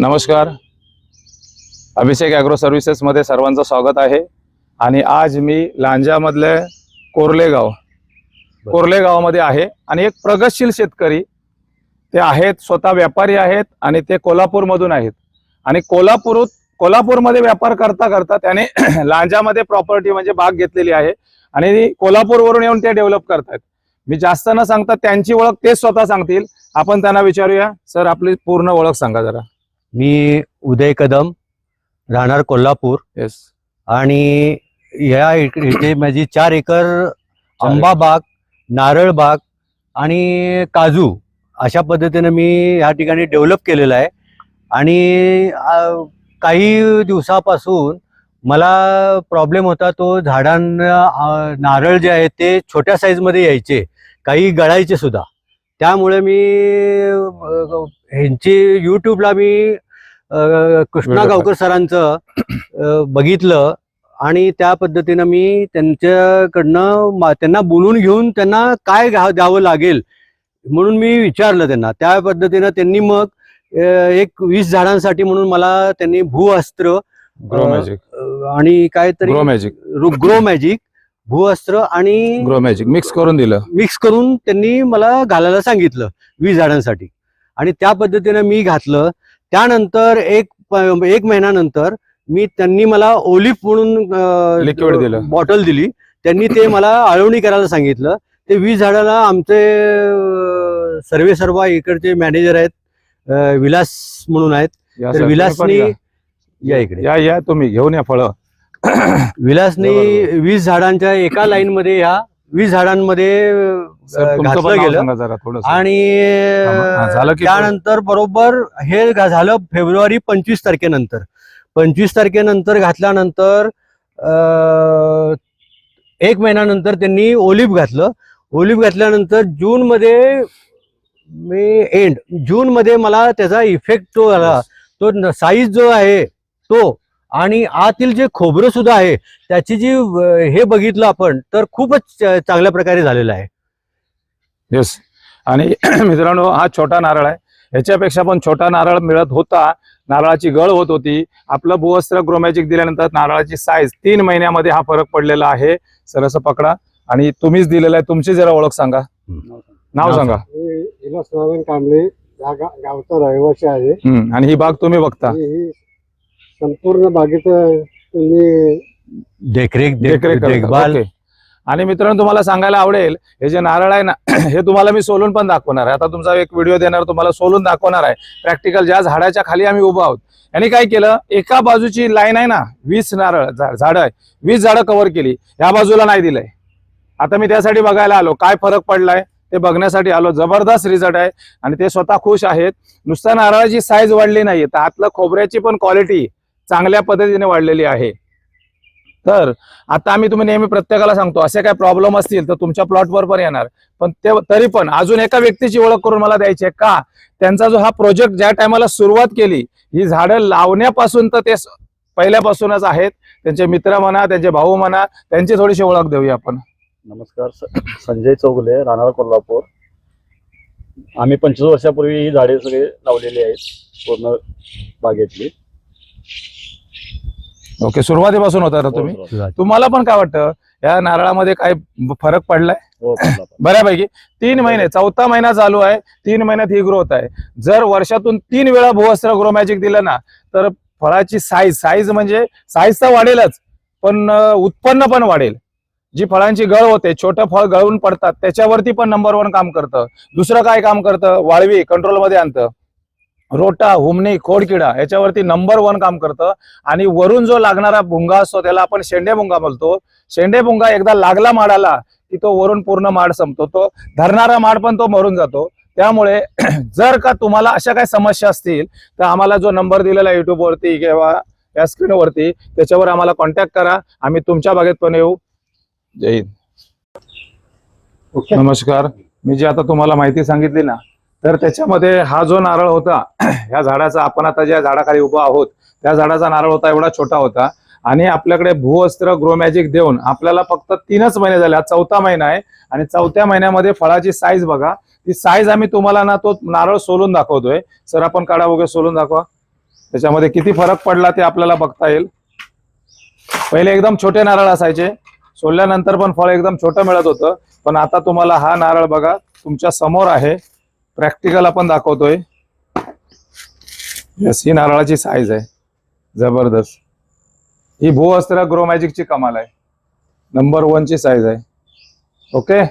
नमस्कार. अभिषेक ॲग्रो सर्व्हिसेसमध्ये सर्वांचं स्वागत आहे. आणि आज मी लांजामधले कोर्ले गाव कोर्ले गावामध्ये आहे आणि एक प्रगतशील शेतकरी. ते आहेत स्वतः व्यापारी आहेत आणि ते कोल्हापूरमधून आहेत. आणि कोल्हापूर कोल्हापूरमध्ये व्यापार करता करता त्याने लांजामध्ये प्रॉपर्टी म्हणजे बाग घेतलेली आहे. आणि कोल्हापूरवरून येऊन ते डेव्हलप करतायत. मी जास्त न सांगता त्यांची ओळख तेच स्वतः सांगतील. आपण त्यांना विचारूया. सर आपली पूर्ण ओळख सांगा जरा. मी उदय कदम राहणार कोल्हापूर. येस आणि या इथे माझी चार एकर आंबा बाग नारळ बाग आणि काजू अशा पद्धतीने मी या ठिकाणी डेव्हलप केलेलं आहे. आणि काही दिवसापासून मला प्रॉब्लेम होता तो झाडांना नारळ जे आहेत ते छोट्या साईजमध्ये यायचे. काही गळायचे सुद्धा. त्यामुळे मी ह्यांची यूट्यूबला मी कृष्णा गावकर सरांचं बघितलं आणि त्या पद्धतीनं मी त्यांच्याकडनं त्यांना बोलून घेऊन त्यांना काय द्यावं लागेल म्हणून मी विचारलं त्यांना. त्या पद्धतीनं त्यांनी मग एक वीस झाडांसाठी म्हणून मला त्यांनी भूअस्त्र ग्रो मॅजिक आणि काहीतरी ग्रो मॅजिक ग्रो मॅजिक भूअस्त्र आणि ग्रो मॅजिक मिक्स करून दिलं. मिक्स करून त्यांनी मला घालायला सांगितलं वीस झाडांसाठी. आणि त्या पद्धतीनं मी घातलं. त्यानंतर एक एक महिन्यानंतर मी त्यांनी मला ओलिफ म्हणून Liquid दिलं. बॉटल दिली. त्यांनी ते मला आळवणी करायला सांगितलं. ते वीस झाडाला आमचे सर्वे सर्वा इकडचे मॅनेजर आहेत विलास म्हणून आहेत. तर विलासनी. या इकडे. या या तुम्ही घेऊन या फळं. विलासनी. वीस झाडांच्या एका लाईन मध्ये ह्या वीस झाडांमध्ये घातलं गेलं. आणि झालं की त्यानंतर बरोबर हे झालं फेब्रुवारी पंचवीस तारखेनंतर. पंचवीस तारखेनंतर घातल्यानंतर एक महिन्यानंतर त्यांनी ओलिव्ह घातलं. ओलिव्ह घातल्यानंतर जून मध्ये मी एंड जून मध्ये मला त्याचा इफेक्ट तो आला. तो साईज जो आहे तो आणि आतील जे खोबरं सुद्धा आहे त्याची जी हे बघितलं आपण तर खूपच चांगल्या प्रकारे झालेलं आहे. येस आणि मित्रांनो हा छोटा नारळ आहे. ह्याच्यापेक्षा पण छोटा नारळ मिळत होता. नारळाची गळ होत होती. आपलं भूवस्त्र ग्रोमॅजिक दिल्यानंतर नारळाची साईज तीन महिन्यामध्ये हा फरक पडलेला आहे. सर असं पकडा. आणि तुम्हीच दिलेलं आहे. तुमची जरा ओळख सांगा. नाव सांगा. कांबळे गावचा रहिवासी आहे. आणि ही बाग तुम्ही बघता. संपूर्ण बागेचं त्यांनी देखरेख देख- देखरेख. देखभाल. ओके. आणि मित्रांनो तुम्हाला सांगायला आवडेल हे जे नारळ आहे ना हे तुम्हाला मी सोलून पण दाखवणार आहे. आता तुमचा एक व्हिडिओ देणार तुम्हाला सोलून दाखवणार आहे. प्रॅक्टिकल ज्या झाडाच्या खाली आम्ही उभं आहोत. यांनी काय केलं? एका बाजूची लाईन आहे ना वीस नारळ झाड आहे. वीस झाडं कव्हर केली. या बाजूला नाही दिलंय. आता मी त्यासाठी बघायला आलो. काय फरक पडलाय? ते बघण्यासाठी आलो. जबरदस्त रिझल्ट आहे. आणि ते स्वतः खुश आहेत. नुसता नारळाची साईज वाढली नाही तर आतलं खोबऱ्याची पण क्वालिटी चांगल्या पद्धतीने वाढलेली आहे. तर आता आम्ही तुम्ही नेहमी प्रत्येकाला सांगतो असे काय प्रॉब्लेम असतील तर तुमच्या प्लॉटवर पण येणार. पण ते तरी पण अजून एका व्यक्तीची ओळख करून मला द्यायची आहे का? त्यांचा जो हा प्रोजेक्ट ज्या टायमाला सुरुवात केली ही झाडं लावण्यापासून तर ते पहिल्यापासूनच आहेत. त्यांचे मित्र म्हणा त्यांचे भाऊ म्हणा त्यांची थोडीशी ओळख देऊया आपण. नमस्कार संजय चौगुले राहणार कोल्हापूर. आम्ही पंचवीस वर्षापूर्वी ही झाडे सगळे लावलेली आहेत पूर्ण बागेतली. ओके सुरुवातीपासून होता ना तुम्ही? हो, तुम्हाला पण काय वाटतं? या नारळामध्ये काय फरक पडलाय? हो, पडला, पडला. बऱ्यापैकी. तीन महिने चौथा महिना चालू आहे तीन महिन्यात ही ग्रोथ आहे. जर वर्षातून तीन वेळा भूवस्त्र ग्रो मॅजिक दिलं ना तर फळाची साईज साईज म्हणजे साईज तर वाढेलच पण अं, उत्पन्न पण वाढेल. जी फळांची गळ होते छोटं फळ गळून पडतात त्याच्यावरती पण नंबर वन काम करतं. दुसरं काय काम करतं? वाळवी कंट्रोलमध्ये आणतं. रोटा हुमणी खोडकिडा याच्यावरती नंबर वन काम करतं. आणि वरून जो लागणारा भुंगा असतो त्याला आपण शेंडे भुंगा बोलतो शेंडे भुंगा एकदा लागला माडाला की तो वरून पूर्ण माड संपतो. तो धरणारा माड पण तो मरून जातो. त्यामुळे जर का तुम्हाला अशा काही समस्या असतील तर आम्हाला जो नंबर दिलेला आहे YouTube वरती किंवा या स्क्रीनवरती त्याच्यावर आम्हाला कॉन्टॅक्ट करा. आम्ही तुमच्या बागेत पण येऊ. जय हिंद. नमस्कार. मी जी आता तुम्हाला माहिती सांगितली ना तर त्याच्यामध्ये हा जो नारळ होता ह्या झाडाचा आपण आता ज्या झाडाखाली उभा आहोत त्या झाडाचा नारळ होता एवढा छोटा होता. आणि आपल्याकडे भूअस्त्र ग्रो मॅजिक देऊन आपल्याला फक्त तीनच महिने झाले हा चौथा महिना आहे. आणि चौथ्या महिन्यामध्ये फळाची साईज बघा. ती साईज आम्ही तुम्हाला ना तो नारळ सोलून दाखवतोय. सर आपण काढा वगैरे सोलून दाखवा. त्याच्यामध्ये किती फरक पडला ते आपल्याला बघता येईल. पहिले एकदम छोटे नारळ असायचे. सोडल्यानंतर पण फळ एकदम छोटं मिळत होतं. पण आता तुम्हाला हा नारळ बघा तुमच्यासमोर आहे. प्रॅक्टिकल आपण दाखवतोय. ही नारळाची साईज आहे. जबरदस्त. ही भू अस्त्र ग्रो मॅजिकची कमाल आहे. नंबर वनची साईज आहे. ओके